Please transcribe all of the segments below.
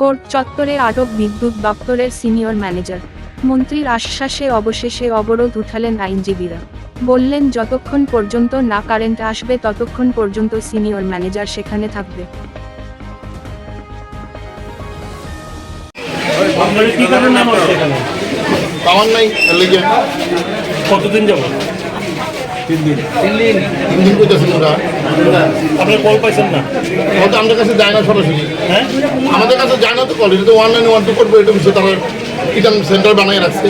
Court চত্বরে আটক বিদ্যুৎ দপ্তরের সিনিয়র ম্যানেজার। মন্ত্রীর আশ্বাসে অবশেষে অবরোধ উঠালেন আইনজীবীরা। বললেন যতক্ষণ পর্যন্ত না কারেন্ট আসবে ততক্ষণ পর্যন্ত সিনিয়র ম্যানেজার সেখানে থাকবে। আপনার কি কারণে নাম আছে এখানে? পাওয়ার নাই লেগে কতদিন যাব তিন দিন। করতেছেন ওরা। আপনি কল পাইছেন না? হয়তো আমাদের কাছে যায় না সরাসরি। হ্যাঁ? আমাদের কাছে যায় না তো কল এটা তো ওয়ান নাইন ওয়ান টু করব এটা বিষয়ে তারা রিটার্ন সেন্টার বানিয়ে রাখছে।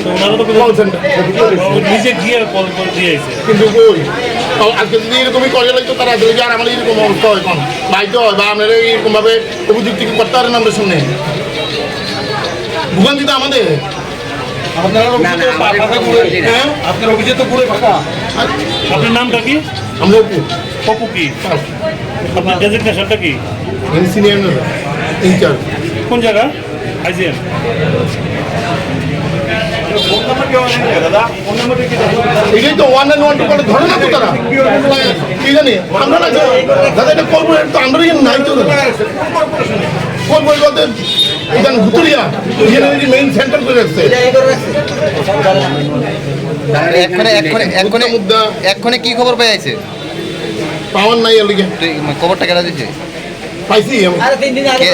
কল সেন্টার নিজে গিয়ে কল দিয়ে কিন্তু কই? আজকে যদি এরকমই করে লাগতো তারা আসলে আর আমার এরকম অবস্থা হয় এখন বাইতে হয় বা আপনারা এরকমভাবে অভিযুক্তি করতে পারেন আমাদের সামনে? ভুগান্তি তো আমাদের। হ্যাঁ? আপনার অভিযোগ তো পুরো ফাঁকা আপনার নামটা কি? আমরা পপু কি? আপনার ডেজিগনেশনটা কি? সিনিয়র ইনচার্জ কোন জায়গা? আইজিএম। এটাই তো ওয়ান অ্যান্ড ওয়ান টু করে ধরে না তো তারা? কি জানি? আমরা না দাদা এটা কর্পোরেট তো আমরা নাই তো কর্পোরেট বলতে এখানে ভুতুরিয়া এখানে মেইন সেন্টার করে রাখছে। এক্ষণে কি খবর পেয়ে আছে পাওয়ার নাই তুই খবরটা কেটে দিছে? পাইছি আমি কে?